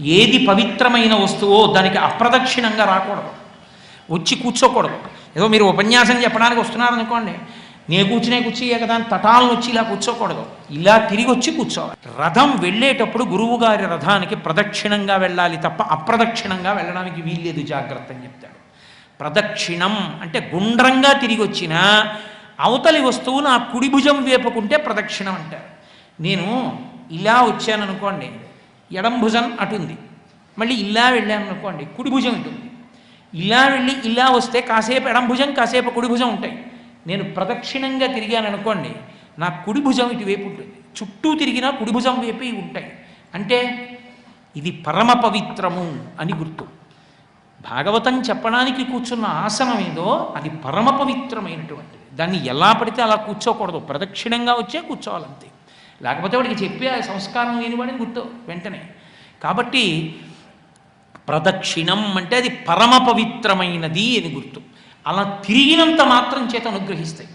ఏది పవిత్రమైన వస్తువో దానికి అప్రదక్షిణంగా రాకూడదు. వచ్చి కూర్చోకూడదు. ఏదో మీరు ఉపన్యాసం చెప్పడానికి వస్తున్నారనుకోండి నే కూర్చునే కూర్చి కదా తటాలను వచ్చి ఇలా కూర్చోకూడదు. ఇలా తిరిగి వచ్చి కూర్చోవాలి. రథం వెళ్ళేటప్పుడు గురువుగారి రథానికి ప్రదక్షిణంగా వెళ్ళాలి తప్ప అప్రదక్షిణంగా వెళ్ళడానికి వీల్లేదు జాగ్రత్త అని చెప్తాడు. ప్రదక్షిణం అంటే గుండ్రంగా తిరిగి వచ్చిన అవతలి వస్తువు నా కుడి భుజం వేపుకుంటే ప్రదక్షిణం అంటారు. నేను ఇలా వచ్చాను అనుకోండి ఎడం భుజం అటుంది. మళ్ళీ ఇలా వెళ్ళాను అనుకోండి కుడి భుజం ఉంటుంది ఇలా వెళ్ళి ఇలా వస్తే కాసేపు ఎడం భుజం కాసేపు కుడి భుజం ఉంటాయి. నేను ప్రదక్షిణంగా తిరిగాను అనుకోండి నా కుడి భుజం ఇటువైపు ఉంటుంది. చుట్టూ తిరిగినా కుడి భుజం వైపు ఉంటాయి. అంటే ఇది పరమ పవిత్రము అని గుర్తు. భాగవతం చెప్పడానికి కూర్చున్న ఆసనం ఏదో అది పరమ పవిత్రమైనటువంటిది. దాన్ని ఎలా పడితే అలా కూర్చోకూడదు. ప్రదక్షిణంగా వచ్చే కూర్చోవాలంతే. లేకపోతే వాడికి చెప్పే ఆ సంస్కారం లేనివాడిని గుర్తు వెంటనే. కాబట్టి ప్రదక్షిణం అంటే అది పరమ పవిత్రమైనది అని గుర్తు. అలా తిరిగినంత మాత్రం చేత అనుగ్రహిస్తాయి.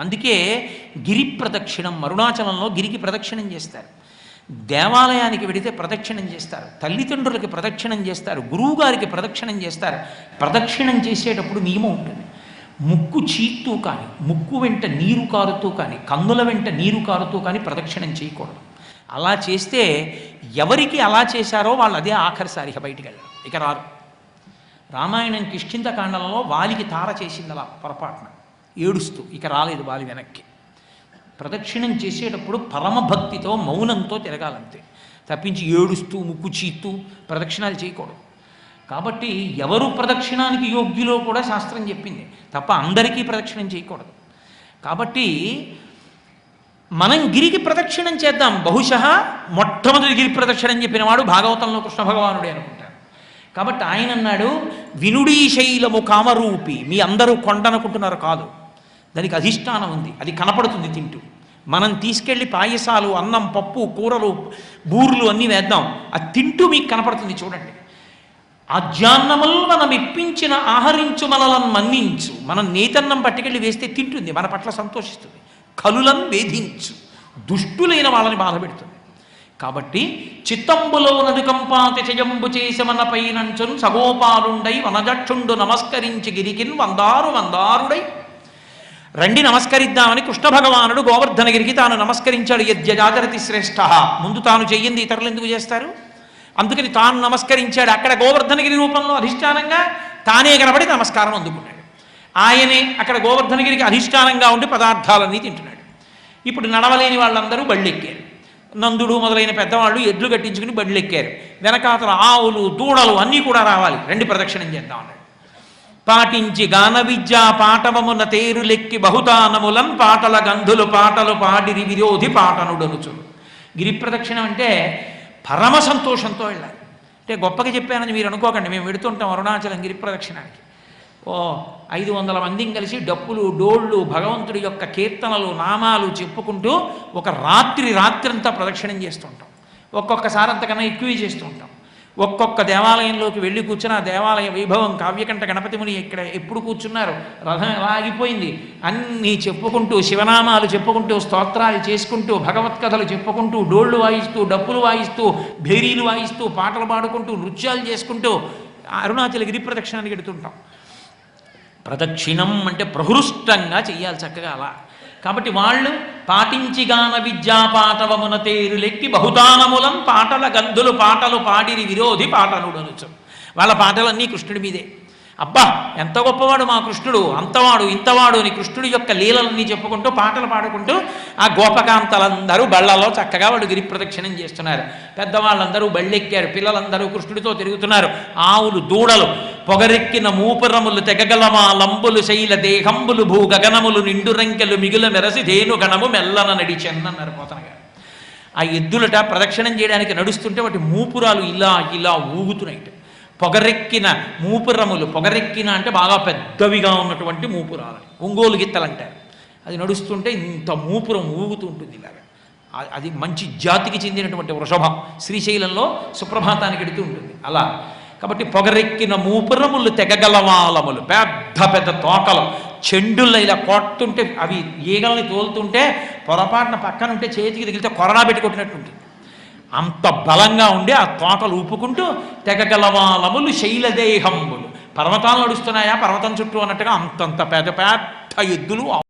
అందుకే గిరి ప్రదక్షిణం అరుణాచలంలో గిరికి ప్రదక్షిణం చేస్తారు. దేవాలయానికి వెడితే ప్రదక్షిణం చేస్తారు. తల్లిదండ్రులకి ప్రదక్షిణం చేస్తారు. గురువుగారికి ప్రదక్షిణం చేస్తారు. ప్రదక్షిణం చేసేటప్పుడు నియమం ఉంటుంది. ముక్కు చీత్తూ కానీ ముక్కు వెంట నీరు కారుతూ కానీ కన్నుల వెంట నీరు కారుతూ కానీ ప్రదక్షిణం చేయకూడదు. అలా చేస్తే ఎవరికి అలా చేశారో వాళ్ళు అదే ఆఖరిసారి బయటికి వెళ్ళారు. ఇక రారు. రామాయణం కిష్కింతకాండంలో వాలికి తార చేసింది అలా పొరపాటున. ఏడుస్తూ ఇక రాలేదు వాలి వెనక్కి. ప్రదక్షిణం చేసేటప్పుడు పరమభక్తితో మౌనంతో తిరగాలంతే. తప్పించి ఏడుస్తూ ముక్కు చీత్తూ ప్రదక్షిణాలు చేయకూడదు. కాబట్టి ఎవరు ప్రదక్షిణానికి యోగ్యులో కూడా శాస్త్రం చెప్పింది. తప్ప అందరికీ ప్రదక్షిణం చేయకూడదు. కాబట్టి మనం గిరికి ప్రదక్షిణం చేద్దాం. బహుశ మొట్టమొదటి గిరి ప్రదక్షిణం చెప్పినవాడు భాగవతంలో కృష్ణ భగవానుడే అనుకుంటారు కాబట్టి ఆయన అన్నాడు వినుడీ శైలము కామరూపి. మీ అందరూ కొండనుకుంటున్నారు కాదు. దానికి అధిష్టానం ఉంది. అది కనపడుతుంది తింటూ. మనం తీసుకెళ్ళి పాయసాలు అన్నం పప్పు కూరలు బూర్లు అన్నీ వేద్దాం. అది తింటూ మీకు కనపడుతుంది చూడండి. అజ్ఞాన్నములు మనం ఇప్పించిన ఆహరించు మనలను మన్నించు. మనం నేతన్నం పట్టుకెళ్ళి వేస్తే తింటుంది మన పట్ల సంతోషిస్తుంది. కలులను వేధించు. దుష్టులైన వాళ్ళని బాధపెడుతుంది. కాబట్టి చిత్తంబులో నదుకంపాతి చయంబు చేసి మన పైనంచున్ సగోపాలుండై వనజక్షుండు నమస్కరించి గిరికిన్ వందారు వందారుడై. రండి నమస్కరిద్దామని కృష్ణ భగవానుడు గోవర్ధనగిరికి తాను నమస్కరించాడు యజ్ఞజాచరతి శ్రేష్ఠ. ముందు తాను చెయ్యింది ఇతరులు ఎందుకు చేస్తారు? అందుకని తాను నమస్కరించాడు. అక్కడ గోవర్ధనగిరి రూపంలో అధిష్టానంగా తానే కనబడి నమస్కారం అందుకున్నాడు. ఆయనే అక్కడ గోవర్ధనగిరికి అధిష్టానంగా ఉండి పదార్థాలన్నీ తింటున్నాడు. ఇప్పుడు నడవలేని వాళ్ళందరూ బళ్ళెక్కారు. నందుడు మొదలైన పెద్దవాళ్ళు ఎడ్లు కట్టించుకుని బళ్ళెక్కారు. వెనకాతల ఆవులు దూడలు అన్నీ కూడా రావాలి. రండి ప్రదక్షిణం చేద్దాం అన్నాడు. పాటించి గాన విద్య పాటవమున తేరులెక్కి బహుతానములం పాటల గంధులు పాటలు పాడిరి విరోధి పాటనుడనుచు. గిరి ప్రదక్షిణం అంటే పరమ సంతోషంతో వెళ్ళాలి. అంటే గొప్పగా చెప్పానని మీరు అనుకోకండి. మేము వెడుతుంటాం అరుణాచలం గిరి ప్రదక్షిణానికి. ఓ ఐదు వందల మందిని కలిసి డప్పులు డోళ్ళు భగవంతుడి యొక్క కీర్తనలు నామాలు చెప్పుకుంటూ ఒక రాత్రి రాత్రంతా ప్రదక్షిణం చేస్తుంటాం. ఒక్కొక్కసారి అంతకన్నా ఎక్కువే చేస్తూ ఉంటాం ఒక్కొక్క దేవాలయంలోకి వెళ్ళి కూర్చున్న ఆ దేవాలయ వైభవం కావ్యకంఠ గణపతి ముని ఇక్కడ ఎప్పుడు కూర్చున్నారు? రథం ఎలా ఆగిపోయింది? అన్నీ చెప్పుకుంటూ శివనామాలు చెప్పుకుంటూ స్తోత్రాలు చేసుకుంటూ భగవత్కథలు చెప్పుకుంటూ డోళ్ళు వాయిస్తూ డప్పులు వాయిస్తూ భేరీలు వాయిస్తూ పాటలు పాడుకుంటూ నృత్యాలు చేసుకుంటూ అరుణాచల గిరి ప్రదక్షిణానికి ఎడుతుంటాం. ప్రదక్షిణం అంటే ప్రహృష్టంగా చెయ్యాలి చక్కగా అలా. కాబట్టి వాళ్ళు పాటించిగాన విద్యా తేరు లెక్కి బహుదానములం పాటల గంధులు పాటలు పాడిరి విరోధి పాటలుడనుచు. వాళ్ళ పాటలన్నీ కృష్ణుడి మీదే. అబ్బా ఎంత గొప్పవాడు మా కృష్ణుడు అంతవాడు ఇంతవాడు అని కృష్ణుడి యొక్క లీలలన్నీ చెప్పుకుంటూ పాటలు పాడుకుంటూ ఆ గోపకాంతలందరూ బళ్ళలో చక్కగా వాళ్ళు గిరి ప్రదక్షిణం చేస్తున్నారు. పెద్దవాళ్ళందరూ బళ్ళెక్కారు పిల్లలందరూ కృష్ణుడితో తిరుగుతున్నారు. ఆవులు దూడలు పొగరెక్కిన మూపురములు తెగగలమా లంబులు శైల దేహంబులు భూ గగనములు నిండు రంకెలు మిగుల మెరసి ధేనుగణము మెల్లన నడిచెన్నన్నారు పోతన గారు ఆ ఎద్దులట ప్రదక్షిణం చేయడానికి నడుస్తుంటే వాటి మూపురాలు ఇలా ఇలా ఊగుతున్నాయి పొగరెక్కిన మూపురములు. పొగరెక్కిన అంటే బాగా పెద్దవిగా ఉన్నటువంటి మూపురాలు. ఒంగోలు గిత్తలు అంటారు. అది నడుస్తుంటే ఇంత మూపురం ఊగుతూ ఉంటుంది ఇలాగా. అది మంచి జాతికి చెందినటువంటి వృషభం శ్రీశైలంలో సుప్రభాతానికి ఎడుతూ ఉంటుంది. అలా. కాబట్టి పొగరెక్కిన మూపురములు తెగగలవాలములు. పెద్ద పెద్ద తోకలు. చెండుల్లో ఇలా కొడుతుంటే అవి ఈగల్ని తోలుతుంటే పొరపాటున పక్కన ఉంటే చేతికి తగిలితే కొరడా పెట్టి కొట్టినట్టుంటుంది అంత బలంగా ఉండి ఆ తోటలు ఊపుకుంటూ తెగగలవాలములు శైలదేహంబులు. పర్వతాలు నడుస్తున్నాయా? పర్వతం చుట్టూ అన్నట్టుగా అంతంత పెద్ద పెద్ద ఎద్దులు